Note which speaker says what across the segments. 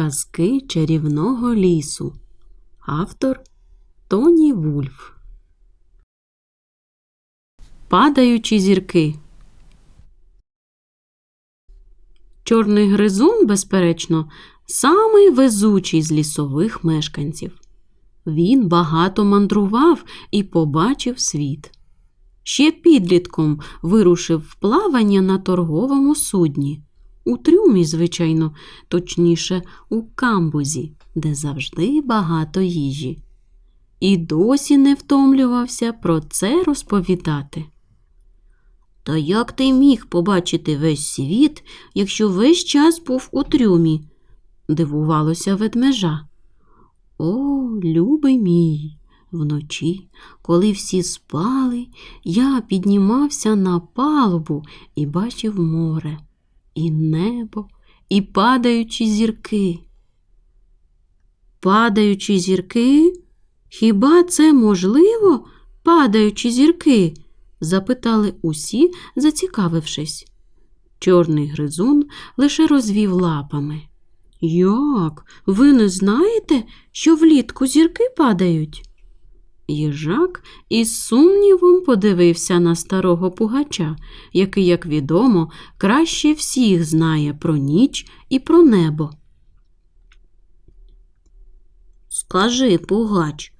Speaker 1: Казки чарівного лісу. Автор Тоні Вульф. Падаючі зірки. Чорний гризун, безперечно, самий везучий з лісових мешканців. Він багато мандрував і побачив світ. Ще підлітком вирушив в плавання на торговому судні. У трюмі, звичайно, точніше, у камбузі, де завжди багато їжі. І досі не втомлювався про це розповідати. Та як ти міг побачити весь світ, якщо весь час був у трюмі? дивувалося ведмежа. О, любий мій, вночі, коли всі спали, я піднімався на палубу і бачив море, і небо, і падаючі зірки. Падаючі зірки? Хіба це можливо, падаючі зірки? запитали усі, зацікавившись. Чорний гризун лише розвів лапами. Як? Ви не знаєте, що влітку зірки падають? Їжак із сумнівом подивився на старого пугача, який, як відомо, краще всіх знає про ніч і про небо. Скажи, пугач,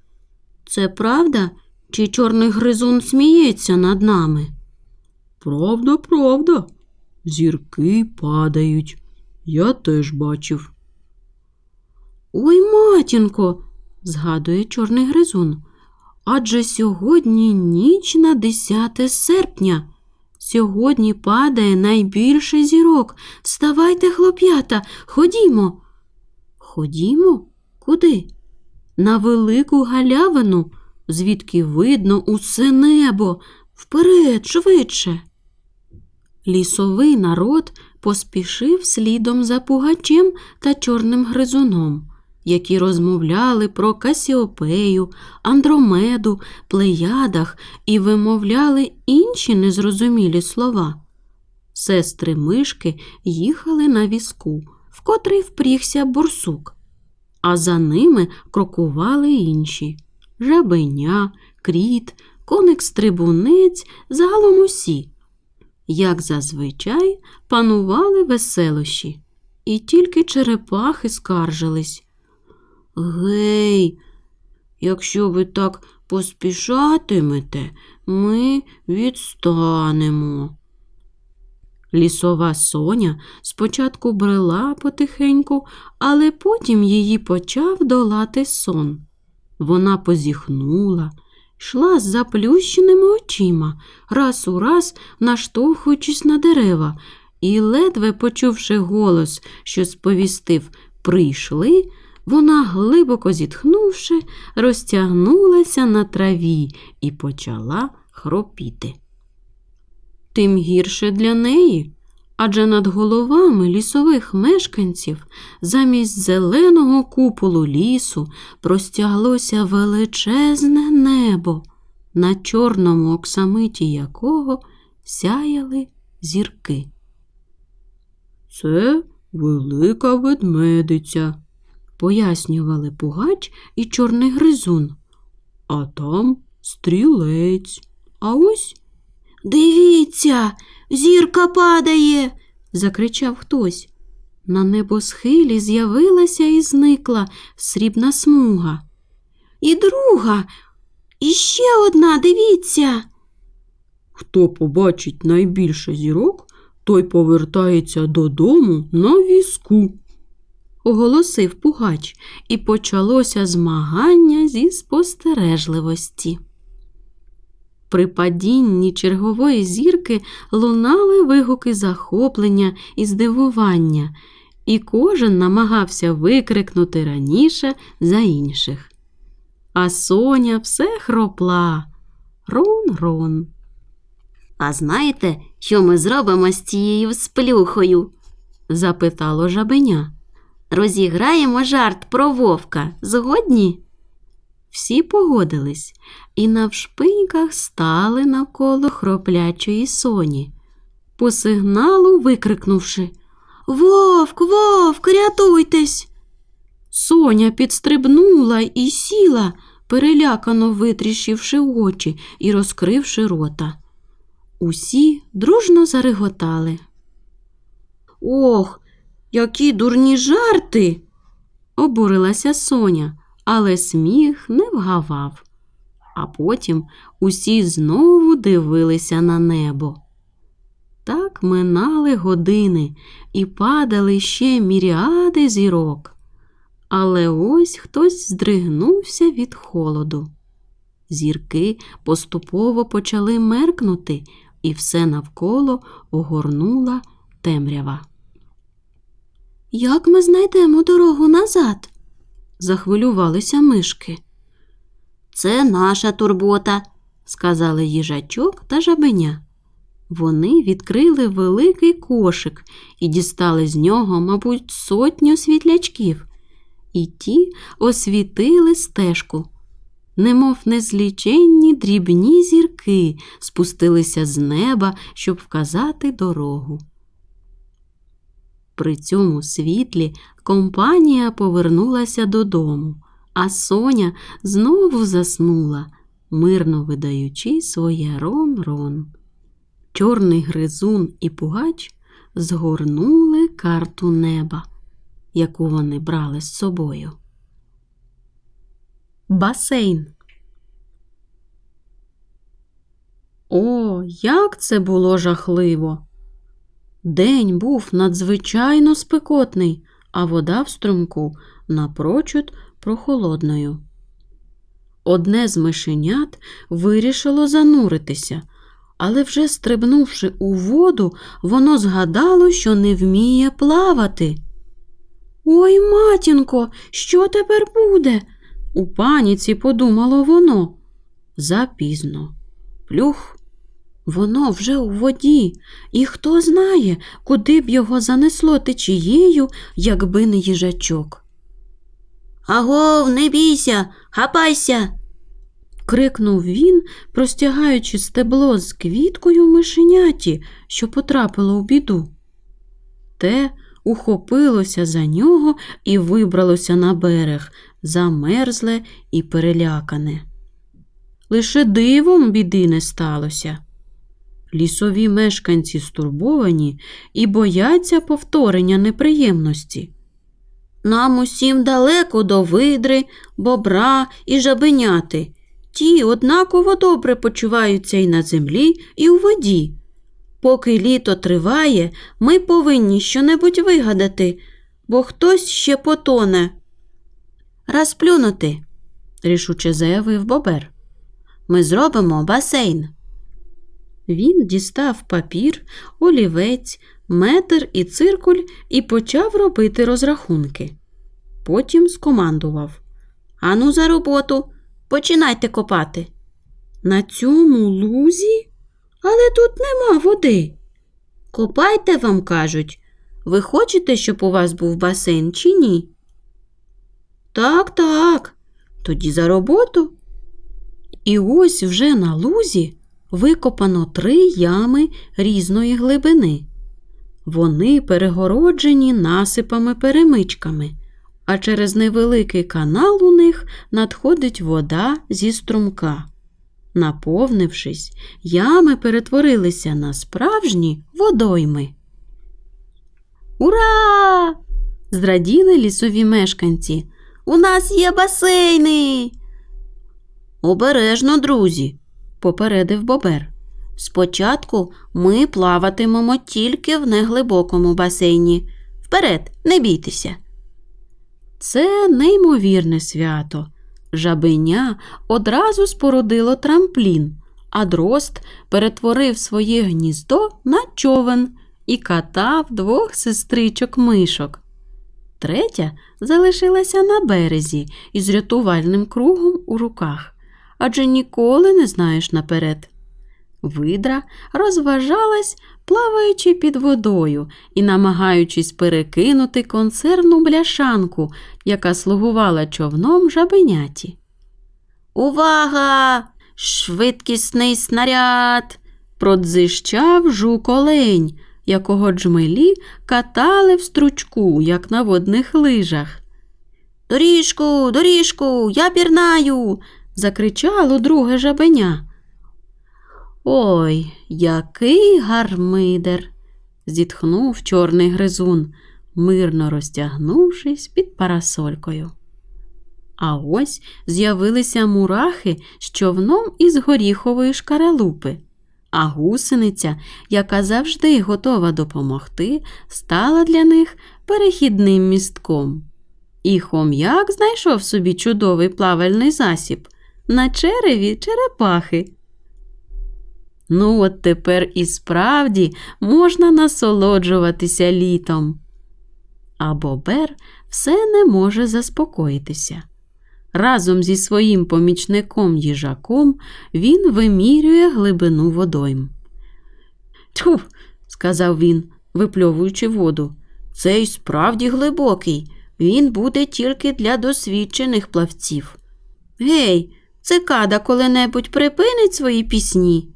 Speaker 1: це правда, чи чорний гризун сміється над нами? Правда, правда. Зірки падають. Я теж бачив. Ой, матінко, згадує чорний гризун. Адже сьогодні ніч на 10 серпня. Сьогодні падає найбільше зірок. Вставайте, хлоп'ята, ходімо. Ходімо? Куди? На велику галявину, звідки видно усе небо. Вперед, швидше. Лісовий народ поспішив слідом за пугачем та чорним гризуном, які розмовляли про Касіопею, Андромеду, Плеядах і вимовляли інші незрозумілі слова. Сестри мишки їхали на візку, в котрий впрігся бурсук, а за ними крокували інші жабеня, кріт, коник-стрибунець, загалом усі як зазвичай, панували веселощі, і тільки черепахи скаржились. Гей, якщо ви так поспішатимете, ми відстанемо. Лісова соня спочатку брела потихеньку, але потім її почав долати сон. Вона позіхнула, йшла з заплющеними очима, раз у раз наштовхуючись на дерева, і, ледве почувши голос, що сповістив Прийшли, вона, глибоко зітхнувши, розтягнулася на траві і почала хропіти. Тим гірше для неї, адже над головами лісових мешканців замість зеленого куполу лісу простяглося величезне небо, на чорному оксамиті якого сяяли зірки. Це велика ведмедиця, пояснювали пугач і чорний гризун. А там стрілець. А ось Дивіться, зірка падає, закричав хтось. На небосхилі з'явилася і зникла срібна смуга. І друга, і ще одна, дивіться. Хто побачить найбільше зірок, той повертається додому на візку, оголосив пугач, і почалося змагання зі спостережливості. При падінні чергової зірки лунали вигуки захоплення і здивування, і кожен намагався викрикнути раніше за інших. А соня все хропла. Рон-рон. А знаєте, що ми зробимо з цією сплюхою? запитало жабеня. Розіграємо жарт про вовка. Згодні? Всі погодились і навшпиньках стали навколо хроплячої соні, по сигналу викрикнувши Вовк, вовк, рятуйтесь. Соня підстрибнула і сіла, перелякано витріщивши очі і розкривши рота. Усі дружно зареготали. Ох, які дурні жарти. обурилася Соня, але сміх не вгавав. А потім усі знову дивилися на небо. Так минали години і падали ще міріади зірок. Але ось хтось здригнувся від холоду. Зірки поступово почали меркнути, і все навколо огорнула темрява. Як ми знайдемо дорогу назад? захвилювалися мишки. Це наша турбота, сказали їжачок та жабеня. Вони відкрили великий кошик і дістали з нього, мабуть, сотню світлячків, і ті освітили стежку. Немов незліченні дрібні зірки спустилися з неба, щоб вказати дорогу. При цьому світлі компанія повернулася додому, а Соня знову заснула, мирно видаючи своє рон-рон. Чорний гризун і пугач згорнули карту неба, яку вони брали з собою. Басейн. О, як це було жахливо! День був надзвичайно спекотний, а вода в струмку напрочуд прохолодною. Одне з мишенят вирішило зануритися, але вже стрибнувши у воду, воно згадало, що не вміє плавати. Ой, матінко, що тепер буде? У паніці подумало воно. Запізно. Плюх. Воно вже у воді, і хто знає, куди б його занесло течією, якби не їжачок. Агов, не бійся, хапайся. крикнув він, простягаючи стебло з квіткою мишеняті, що потрапило у біду. Те ухопилося за нього і вибралося на берег, замерзле і перелякане. Лише дивом біди не сталося. Лісові мешканці стурбовані і бояться повторення неприємності. Нам усім далеко до видри, бобра і жабеняти. Ті однаково добре почуваються і на землі, і у воді. Поки літо триває, ми повинні щонебудь вигадати, бо хтось ще потоне. Розплюнути, рішуче заявив бобер. Ми зробимо басейн. Він дістав папір, олівець, метр і циркуль і почав робити розрахунки. Потім скомандував Ану, за роботу, починайте копати. На цьому лузі? Але тут нема води. Копайте, вам кажуть. Ви хочете, щоб у вас був басейн чи ні? Так, так, тоді за роботу. І ось вже на лузі викопано три ями різної глибини. Вони перегороджені насипами перемичками, а через невеликий канал у них надходить вода зі струмка. Наповнившись, ями перетворилися на справжні водойми. Ура! зраділи лісові мешканці. У нас є басейни. Обережно, друзі, попередив бобер. Спочатку ми плаватимемо тільки в неглибокому басейні. Вперед, не бійтеся. Це неймовірне свято. Жабеня одразу спорудило трамплін, а дрозд перетворив своє гніздо на човен і катав двох сестричок мишок. Третя залишилася на березі із рятувальним кругом у руках, адже ніколи не знаєш наперед. Видра розважалась, плаваючи під водою і намагаючись перекинути консервну бляшанку, яка слугувала човном жабеняті. Увага! Швидкісний снаряд! продзищав жук олень, якого джмелі катали в стручку, як на водних лижах. Доріжку, доріжку, я пірнаю. Закричало друге жабеня. Ой, який гармидер. зітхнув чорний гризун, мирно розтягнувшись під парасолькою. А ось з'явилися мурахи з човном із горіхової шкаралупи, а гусениця, яка завжди готова допомогти, стала для них перехідним містком. І хом'як знайшов собі чудовий плавальний засіб на череві черепахи. Ну, от тепер і справді можна насолоджуватися літом. А Бобер все не може заспокоїтися. Разом зі своїм помічником їжаком він вимірює глибину водойм. Тьфу, сказав він, випльовуючи воду. Цей справді глибокий. Він буде тільки для досвідчених плавців. Гей, цикада коли-небудь припинить свої пісні.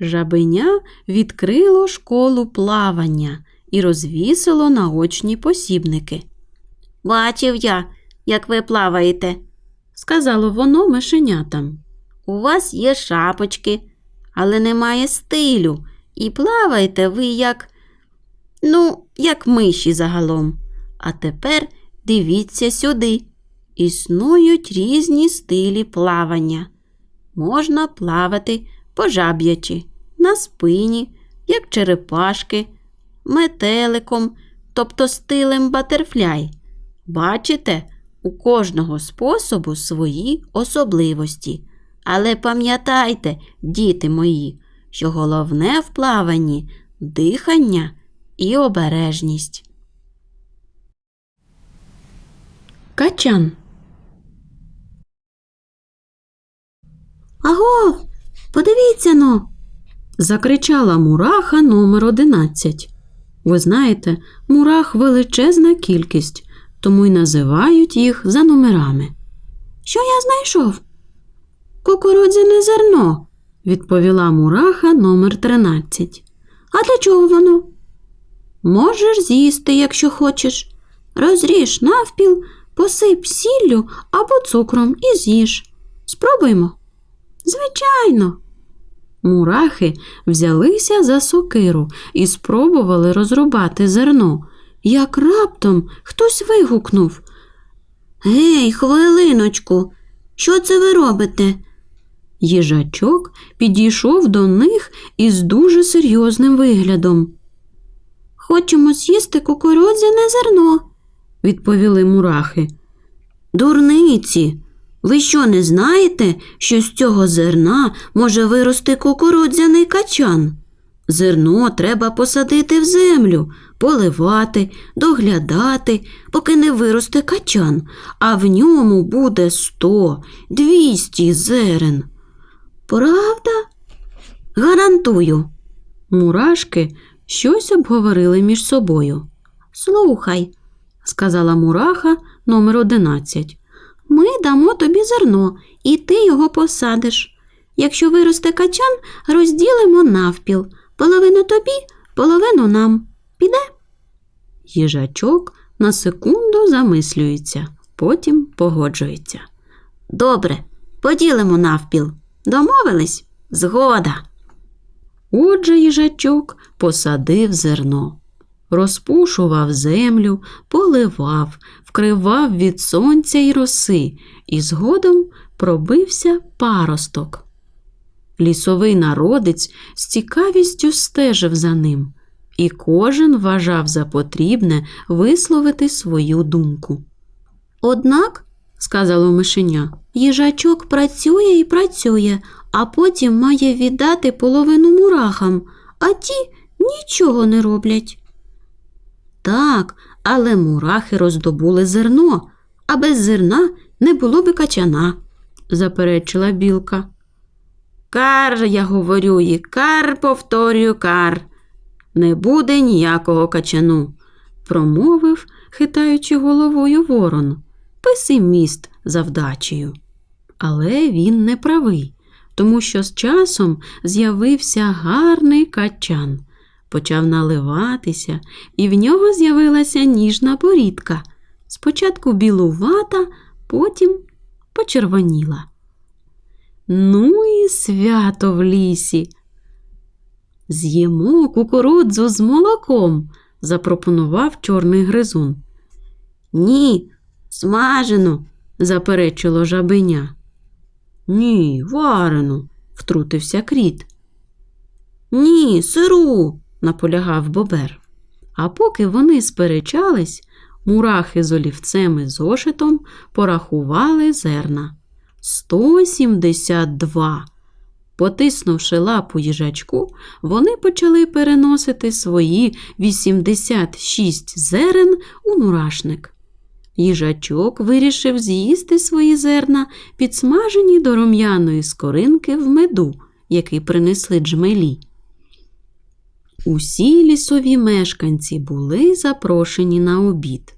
Speaker 1: Жабеня відкрило школу плавання і розвісило наочні посібники. Бачив я, як ви плаваєте, сказало воно мишенятам. У вас є шапочки, але немає стилю, і плаваєте ви як, ну, як миші загалом. А тепер дивіться сюди. Існують різні стилі плавання. Можна плавати пожаб'ячи, на спині, як черепашки, метеликом, тобто стилем батерфляй. Бачите, у кожного способу свої особливості. Але пам'ятайте, діти мої, що головне в плаванні дихання і обережність. Качан. Аго, подивіться но. закричала мураха номер 11. Ви знаєте, мурах величезна кількість, тому й називають їх за номерами. Що я знайшов? Кукурудзяне зерно, відповіла мураха номер 13. А для чого воно? Можеш з'їсти, якщо хочеш. Розріж навпіл, посип сіллю або цукром і з'їж. Спробуємо. Звичайно. Мурахи взялися за сокиру і спробували розрубати зерно. Як раптом хтось вигукнув Гей, хвилиночку, що це ви робите? Їжачок підійшов до них із дуже серйозним виглядом. Хочемо з'їсти кукурудзяне зерно, відповіли мурахи. Дурниці, ви що не знаєте, що з цього зерна може вирости кукурудзяний качан? Зерно треба посадити в землю, поливати, доглядати, поки не виросте качан, а в ньому буде сто, двісті зерен. Правда? Гарантую. Мурашки щось обговорили між собою. Слухай, сказала мураха номер одинадцять. Ми дамо тобі зерно, і ти його посадиш. Якщо виросте качан, розділимо навпіл. Половину тобі, половину нам. Піде? Їжачок на секунду замислюється, потім погоджується. Добре, поділимо навпіл. Домовились? Згода. Отже, їжачок посадив зерно, розпушував землю, поливав, вкривав від сонця й роси, і згодом пробився паросток. Лісовий народець з цікавістю стежив за ним, і кожен вважав за потрібне висловити свою думку. Однак, сказало мишеня, їжачок працює і працює, а потім має віддати половину мурахам, а ті нічого не роблять. Так, але мурахи роздобули зерно, а без зерна не було би качана, заперечила білка. Кар, я говорю, і кар, повторюю, кар. Не буде ніякого качану, промовив, хитаючи головою ворон. Песиміст за вдачею. Але він не правий, тому що з часом з'явився гарний качан, почав наливатися, і в нього з'явилася ніжна борідка, Спочатку білувата, потім почервоніла. Ну і свято в лісі. З'їмо кукурудзу з молоком, запропонував чорний гризун. Ні, смажену, заперечило жабеня. Ні, варену, втрутився кріт. Ні, сиру, наполягав бобер. А поки вони сперечались, мурахи з олівцем і зошитом порахували зерна. 172. Потиснувши лапу їжачку, вони почали переносити свої 86 зерен у мурашник. Їжачок вирішив з'їсти свої зерна, підсмажені до рум'яної скоринки в меду, який принесли джмелі. Усі лісові мешканці були запрошені на обід.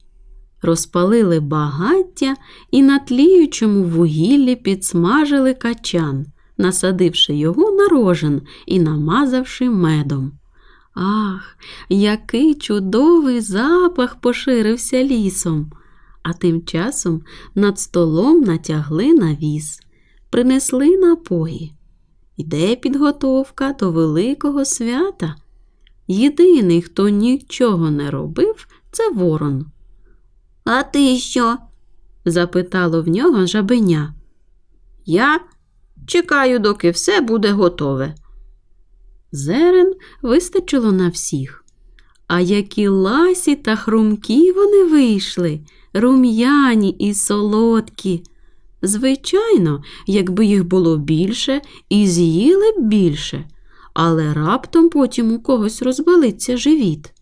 Speaker 1: Розпалили багаття і на тліючому вугіллі підсмажили качан, насадивши його на рожен і намазавши медом. Ах, який чудовий запах поширився лісом. А тим часом над столом натягли навіс, принесли напої. Йде підготовка до великого свята. Єдиний, хто нічого не робив, це ворон. А ти що? запитало в нього жабеня. Я чекаю, доки все буде готове. Зерен вистачило на всіх. А які ласі та хрумкі вони вийшли, рум'яні і солодкі. Звичайно, якби їх було більше і з'їли б більше, але раптом потім у когось розболиться живіт.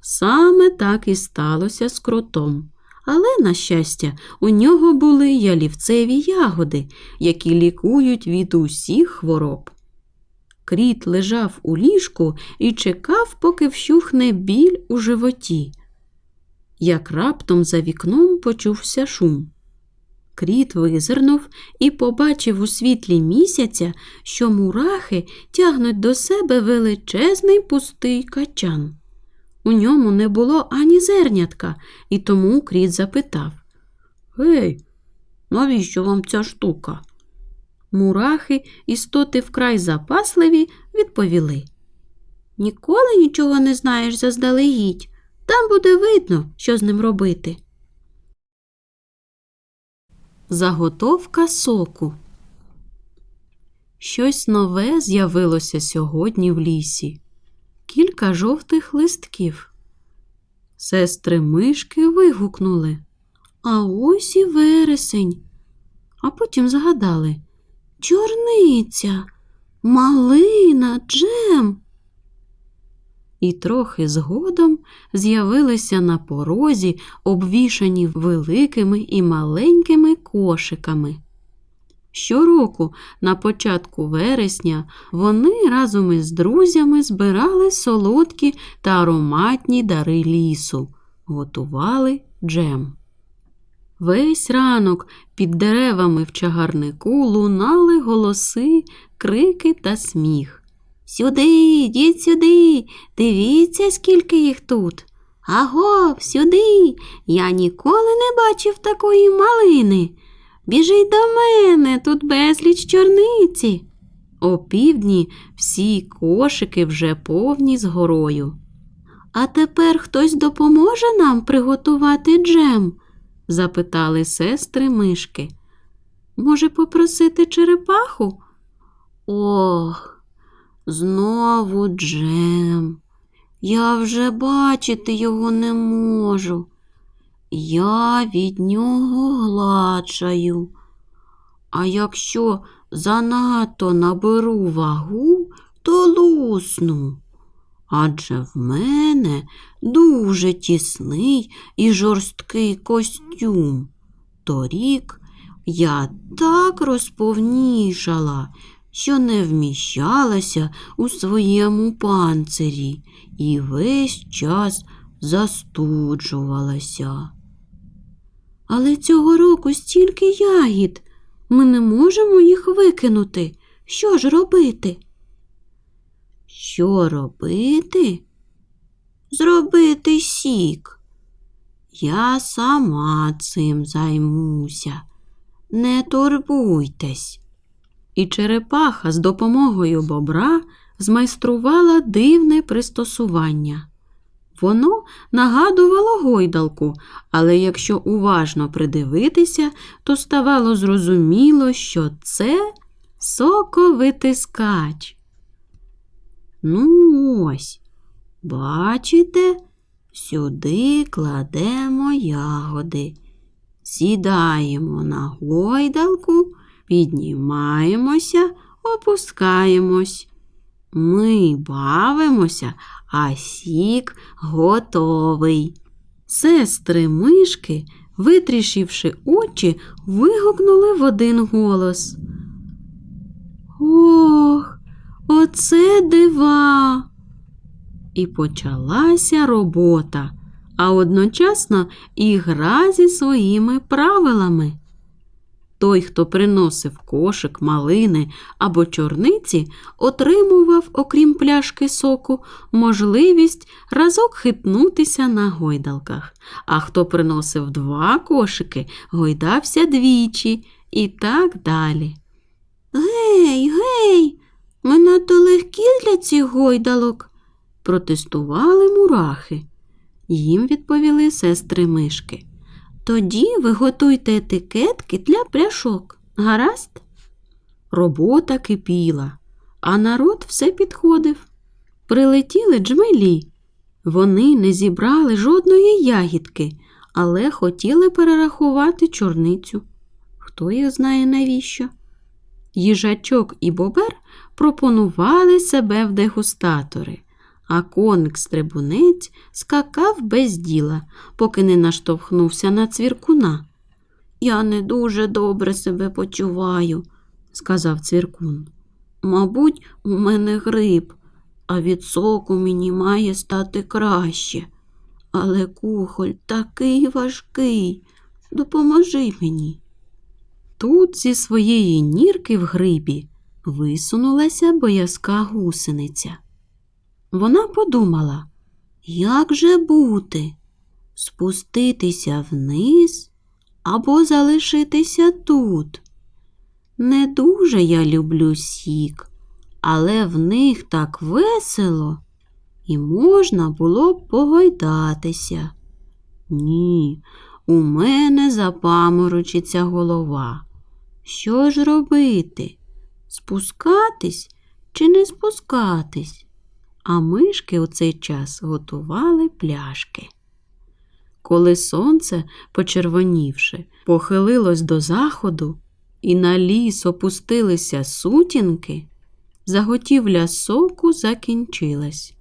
Speaker 1: Саме так і сталося з кротом. Але, на щастя, у нього були ялівцеві ягоди, які лікують від усіх хвороб. Кріт лежав у ліжку і чекав, поки вщухне біль у животі. Як раптом за вікном почувся шум. Кріт визирнув і побачив у світлі місяця, що мурахи тягнуть до себе величезний пустий качан. У ньому не було ані зернятка, і тому кріт запитав Гей, навіщо вам ця штука? Мурахи, істоти вкрай запасливі, відповіли Ніколи нічого не знаєш заздалегідь. Там буде видно, що з ним робити. Заготовка соку. Щось нове з'явилося сьогодні в лісі. Кілька жовтих листків. Сестри мишки вигукнули. А ось і вересень. А потім згадали Чорниця, малина, джем. І трохи згодом з'явилися на порозі, обвішані великими і маленькими кошиками. Щороку, на початку вересня, вони разом із друзями збирали солодкі та ароматні дари лісу, готували джем. Весь ранок під деревами в чагарнику лунали голоси, крики та сміх. Сюди, йдіть сюди, дивіться, скільки їх тут. Агов, сюди. Я ніколи не бачив такої малини. Біжіть до мене, тут безліч чорниці. О півдні всі кошики вже повні з горою. А тепер хтось допоможе нам приготувати джем? запитали сестри мишки. Може, попросити черепаху? Ох, знову джем. Я вже бачити його не можу. Я від нього гладшаю. А якщо занадто наберу вагу, то лусну. Адже в мене дуже тісний і жорсткий костюм. Торік я так розповнішала, що не вміщалася у своєму панцирі і весь час застуджувалася. Але цього року стільки ягід. Ми не можемо їх викинути. Що ж робити? Що робити? Зробити сік. Я сама цим займуся. Не турбуйтесь. І черепаха з допомогою бобра змайструвала дивне пристосування. Воно нагадувало гойдалку, але якщо уважно придивитися, то ставало зрозуміло, що це соковитискач. Ну ось, бачите, сюди кладемо ягоди. Сідаємо на гойдалку, піднімаємося, опускаємось. Ми бавимося, а сік готовий. Сестри мишки, витрішивши очі, вигукнули в один голос. Ох, оце дива. І почалася робота, а одночасно і гра зі своїми правилами. Той, хто приносив кошик, малини або чорниці, отримував, окрім пляшки соку, можливість разок хитнутися на гойдалках, а хто приносив два кошики, гойдався двічі і так далі. Гей, гей, ми надто легкі для цих гойдалок, протестували мурахи. Їм відповіли сестри мишки. Тоді ви готуйте етикетки для пляшок. Гаразд? Робота кипіла, а народ все підходив. Прилетіли джмелі. Вони не зібрали жодної ягідки, але хотіли перерахувати чорницю. Хто їх знає навіщо? Їжачок і бобер пропонували себе в дегустатори а коник стрибунець скакав без діла, поки не наштовхнувся на цвіркуна. Я не дуже добре себе почуваю, сказав цвіркун. Мабуть, у мене грип, а від соку мені має стати краще. Але кухоль такий важкий. Допоможи мені. Тут зі своєї нірки в грибі висунулася боязка гусениця. Вона подумала, як же бути? Спуститися вниз або залишитися тут? Не дуже я люблю сік, але в них так весело, і можна було б погойдатися. Ні, у мене запаморочиться голова. Що ж робити? Спускатись чи не спускатись? А мишки у цей час готували пляшки. Коли сонце, почервонівши, похилилось до заходу, і на ліс опустилися сутінки, заготівля соку закінчилась.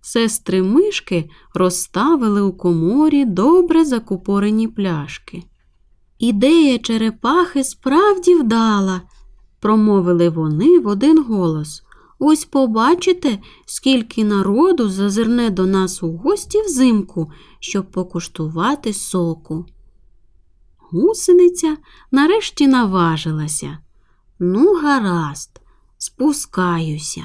Speaker 1: Сестри мишки розставили у коморі добре закупорені пляшки. Ідея черепахи справді вдала, промовили вони в один голос. Ось побачите, скільки народу зазирне до нас у гості взимку, щоб покуштувати соку. Гусениця нарешті наважилася. Ну, гаразд, спускаюся.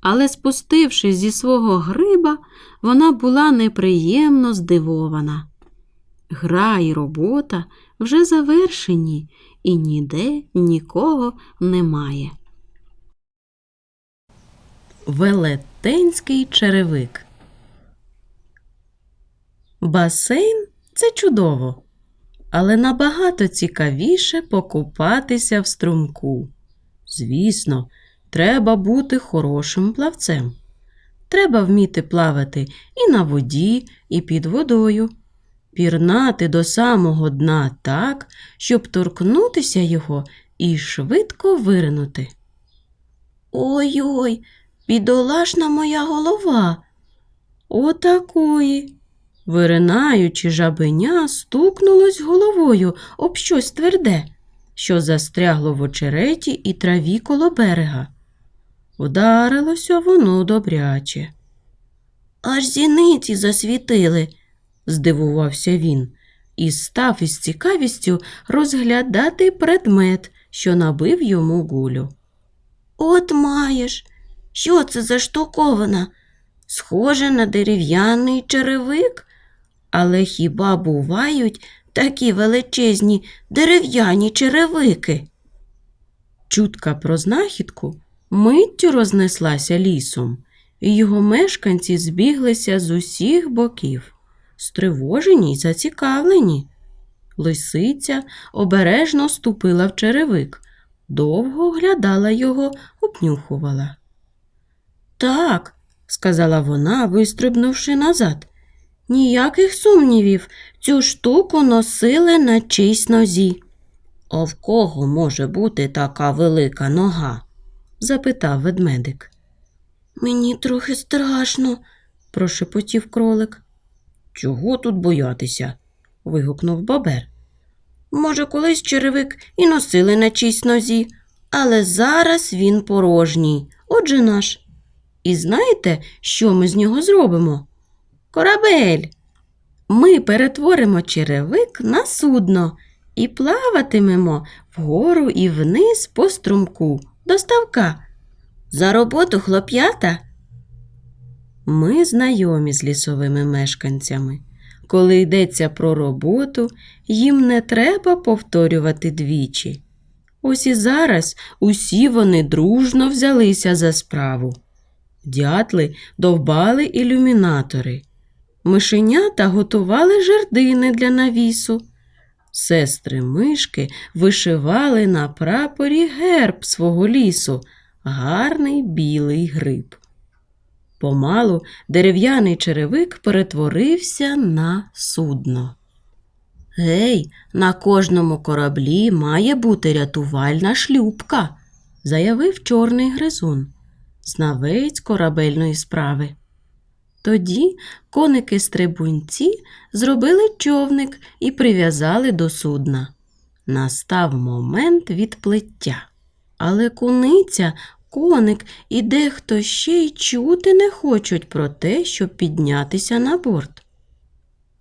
Speaker 1: Але, спустившись зі свого гриба, вона була неприємно здивована. Гра і робота вже завершені, і ніде нікого немає. Велетенський черевик. Басейн це чудово, але набагато цікавіше покупатися в струмку. Звісно, треба бути хорошим плавцем. Треба вміти плавати і на воді, і під водою, пірнати до самого дна так, щоб торкнутися його і швидко виринути. Ой-ой, бідолашна моя голова. Отакої. Виринаючи жабеня, стукнулось головою об щось тверде, що застрягло в очереті і траві коло берега. Вдарилося воно добряче. Аж зіниці засвітили, здивувався він, і став із цікавістю розглядати предмет, що набив йому гулю. От маєш, що це за штуковина? Схоже на дерев'яний черевик,
Speaker 2: Але хіба бувають такі величезні дерев'яні черевики?
Speaker 1: Чутка про знахідку миттю рознеслася лісом, і його мешканці збіглися з усіх боків, стривожені й зацікавлені. Лисиця обережно ступила в черевик, довго оглядала його, обнюхувала. Так, сказала вона, вистрибнувши назад. Ніяких сумнівів, цю штуку носили на чийсь нозі.
Speaker 2: А в кого може бути така велика нога?
Speaker 1: запитав ведмедик.
Speaker 2: Мені трохи страшно,
Speaker 1: прошепотів кролик.
Speaker 2: Чого тут боятися?
Speaker 1: вигукнув бобер.
Speaker 2: Може, колись черевик і носили на чийсь нозі, але зараз він порожній, отже наш. І знаєте, що ми з нього зробимо? Корабель. Ми перетворимо черевик на судно і плаватимемо вгору і вниз по струмку до ставка. За роботу хлоп'ята.
Speaker 1: Ми знайомі з лісовими мешканцями. Коли йдеться про роботу, їм не треба повторювати двічі. Ось і зараз усі вони дружно взялися за справу. Дятли довбали ілюмінатори. Мишенята готували жердини для навісу. Сестри мишки вишивали на прапорі герб свого лісу, гарний білий гриб. Помалу дерев'яний черевик перетворився на судно.
Speaker 2: Гей, на кожному кораблі має бути рятувальна шлюпка.
Speaker 1: заявив чорний гризун, знавець корабельної справи. Тоді коники-стрибунці зробили човник і прив'язали до судна. Настав момент відплиття. Але куниця, коник і дехто ще й чути не хочуть про те, щоб піднятися на борт.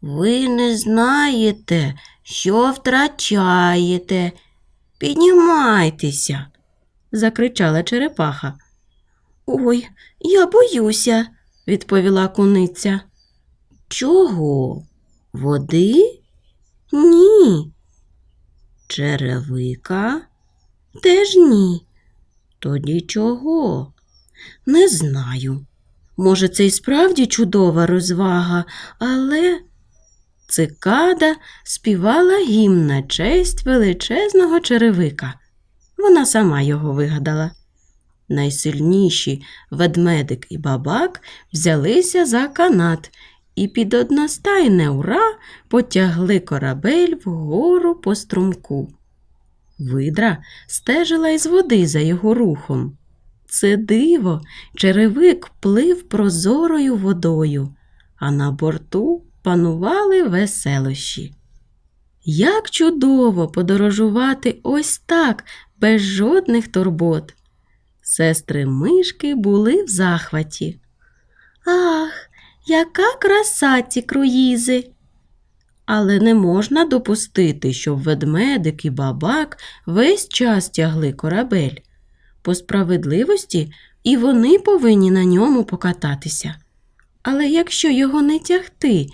Speaker 2: Ви не знаєте, що втрачаєте. Піднімайтеся.
Speaker 1: закричала черепаха,
Speaker 2: Ой, я боюся,
Speaker 1: відповіла куниця.
Speaker 2: Чого? Води?
Speaker 1: Ні,
Speaker 2: Черевика?
Speaker 1: теж ні.
Speaker 2: Тоді чого?
Speaker 1: Не знаю. Може, це й справді чудова розвага, але цикада співала гімн на честь величезного черевика. Вона сама його вигадала. Найсильніші ведмедик і бабак взялися за канат і під одностайне ура потягли корабель вгору по струмку. Видра стежила із води за його рухом. Це диво, черевик плив прозорою водою, а на борту панували веселощі. Як чудово подорожувати ось так, без жодних турбот. Сестри мишки були в захваті. Ах, яка краса ці круїзи! Але не можна допустити, щоб ведмедик і бабак весь час тягли корабель. По справедливості і вони повинні на ньому покататися. Але якщо його не тягти,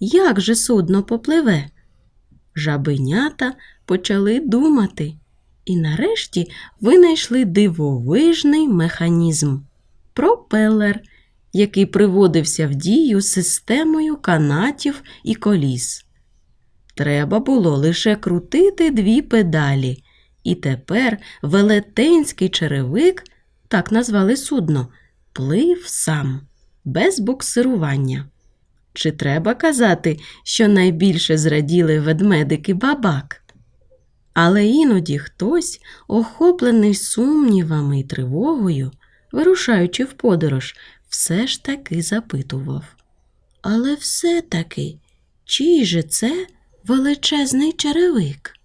Speaker 1: як же судно попливе? Жабенята почали думати і нарешті винайшли дивовижний механізм пропелер, який приводився в дію системою канатів і коліс. Треба було лише крутити дві педалі, і тепер велетенський черевик, так назвали судно, плив сам, без буксирування. Чи треба казати, що найбільше зраділи ведмедик і бабак? Але іноді хтось, охоплений сумнівами і тривогою, вирушаючи в подорож, все ж таки запитував. Але все таки, чий же це величезний черевик?